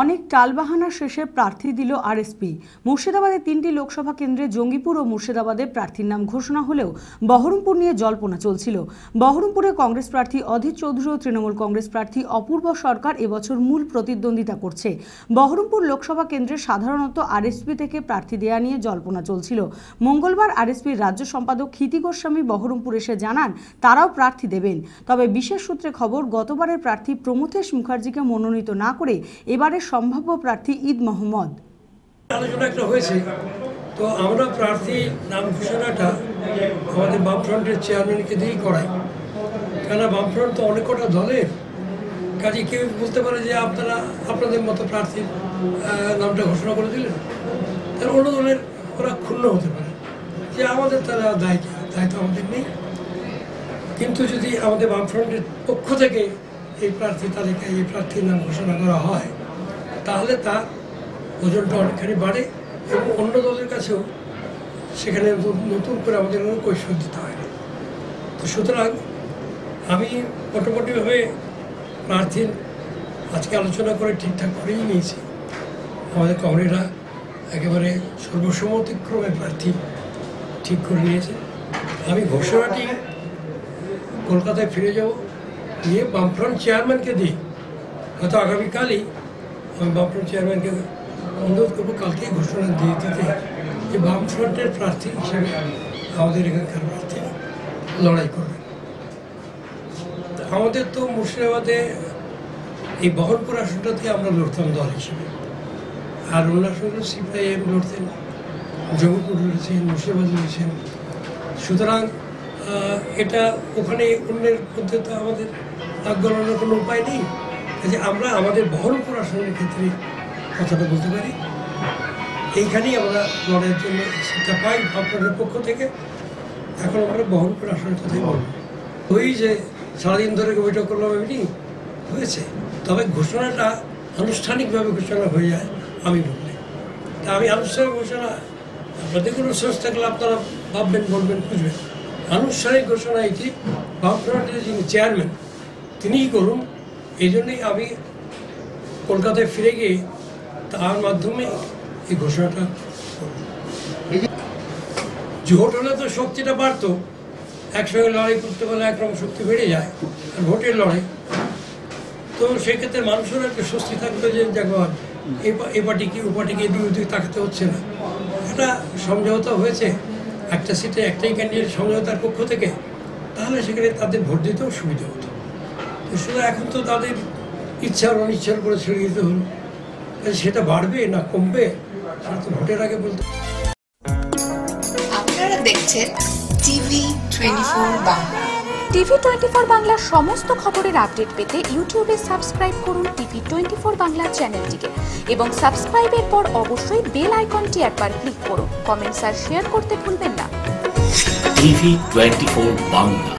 অনেক টালবাহানা শেষে প্রার্থী দিল আরএসপি। মুর্শিদাবাদের তিনটি লোকসভা কেন্দ্রে জঙ্গিপুর ও মুর্শিদাবাদে প্রার্থীর নাম ঘোষণা হলেও বহরমপুর নিয়ে জল্পনা চলছিল। বহরমপুরে কংগ্রেস প্রার্থী অধীর চৌধুরী ও তৃণমূল কংগ্রেস প্রার্থী অপূর্ব সরকার এবছর মূল প্রতিদ্বন্দ্বিতা করছে। বহরমপুর লোকসভা কেন্দ্রে সাধারণত আরএসপি থেকে প্রার্থী দেয়া নিয়ে জল্পনা চলছিল। মঙ্গলবার আরএসপির রাজ্য সম্পাদক ক্ষিতি গোস্বামী বহরমপুর এসে জানান, তারাও প্রার্থী দেবেন। তবে বিশেষ সূত্রে খবর, গতবারের প্রার্থী প্রমথেশ মুখার্জিকে মনোনীত না করে এবারের সম্ভাব্য প্রার্থী ঈদ মোহাম্মদ। আলোচনা একটা হয়েছে। তো আমরা প্রার্থী নাম ঘোষণাটা আমাদের বামফ্রন্টের চেয়ারম্যানকে দিয়েই করাই। কেননা বামফ্রন্ট তো অনেক কটা দলের। কাজে কেউ বলতে পারে যে আপনারা, আপনাদের মতো প্রার্থীর নামটা ঘোষণা করে দিলেন। তার অন্য দলের ওরা ক্ষুণ্ণ হতে পারে। যে আমাদের তারা দায় দায়িত্ব আমাদের নেই। কিন্তু যদি আমাদের বামফ্রন্টের পক্ষ থেকে এই প্রার্থী তালিকায় এই প্রার্থীর নাম ঘোষণা করা হয় তাহলে তার ওজনটা অনেকখানি বাড়ে এবং অন্য দলের কাছেও সেখানে নতুন- করে আমাদের কোনো কৈশোর দিতে হয় না। তো সুতরাং আমি মোটামুটিভাবে প্রার্থীর আজকে আলোচনা করে ঠিকঠাক করেই নিয়েছি। আমাদের কমরেডরা একেবারে সর্বসম্মতিক্রমে প্রার্থী ঠিক করে নিয়েছে। আমি ঘোষণাটি কলকাতায় ফিরে যাব। গিয়ে বামফ্রন্ট চেয়ারম্যানকে দিই হয়তো আগামীকালই বামফ্রন্ট চেয়ারম্যানকে অনুরোধ করব, কালকেই ঘোষণা দিয়ে দিতে যে বামফ্রন্টের প্রার্থী হিসেবে আমাদের এখানকার প্রার্থী লড়াই করবে। তা আমাদের তো মুর্শিদাবাদে এই বহরপুর আসনটাতে আমরা লড়তাম দল হিসেবে। আর অন্য আসনগুলো সিপিআইএম লড়তেন জঙ্গিপুর লড়েছেন, মুর্শিদাবাদ লড়েছেন। সুতরাং এটা ওখানে অন্যের মধ্যে তো আমাদের গলানোর কোনো উপায় নেই। কাজে আমরা আমাদের বহরমপুর আসনের ক্ষেত্রে কথাটা বলতে পারি। এইখানেই আমরা লড়াইয়ের জন্য সেটা পাই আপনাদের পক্ষ থেকে। এখন আমরা বহরমপুর আসনের কথাই বলব। ওই যে সারাদিন ধরে বৈঠক করলাম এমনি হয়েছে। তবে ঘোষণাটা আনুষ্ঠানিকভাবে ঘোষণা হয়ে যায়, আমি বললে। তা আমি আনুষ্ঠানিক ঘোষণা আপনাদের কোনো সোর্স থাকলে আপনারা ভাববেন, বলবেন বুঝবেন আনুষ্ঠানিক ঘোষণা এটি। বামফ্রন্টের যিনি চেয়ারম্যান, তিনিই করুন। এই জন্যই আমি কলকাতায় ফিরে গিয়ে তার মাধ্যমে এই ঘোষণাটা করব। জোট হলে তো শক্তিটা বাড়তো, একসঙ্গে লড়াই করতে পারলে একরকম শক্তি বেড়ে যায়, আর ভোটের লড়াই। তো সেক্ষেত্রে মানুষের একটা স্বস্তি থাকতো যে, দেখো, এ পা- কি, ও পার্টিকে এদিক ওদিক তাকাতে হচ্ছে না। একটা সমঝোতা হয়েছে, একটা সিটে একটাই ক্যান্ডিডেট সমঝোতার পক্ষ থেকে, তাহলে সেখানে তাদের ভোট দিতেও সুবিধা হতো। শুধু এখন তো তাদের ইচ্ছা আর অনিচ্ছার উপরে ছেড়ে দিতে হলো। সেটা বাড়বে না কমবে? সেটা তো ভোটের আগে বলতে আপনারা দেখছেন TV twenty four Bangla. TV twenty four বাংলার সমস্ত খবরের আপডেট পেতে ইউটিউবে সাবস্ক্রাইব করুন টিভি টোয়েন্টি ফোর বাংলা চ্যানেলটিকে এবং সাবস্ক্রাইবের পর অবশ্যই বেল আইকনটি একবার ক্লিক করুন। কমেন্টস আর শেয়ার করতে ভুলবেন না। TV twenty four Bangla.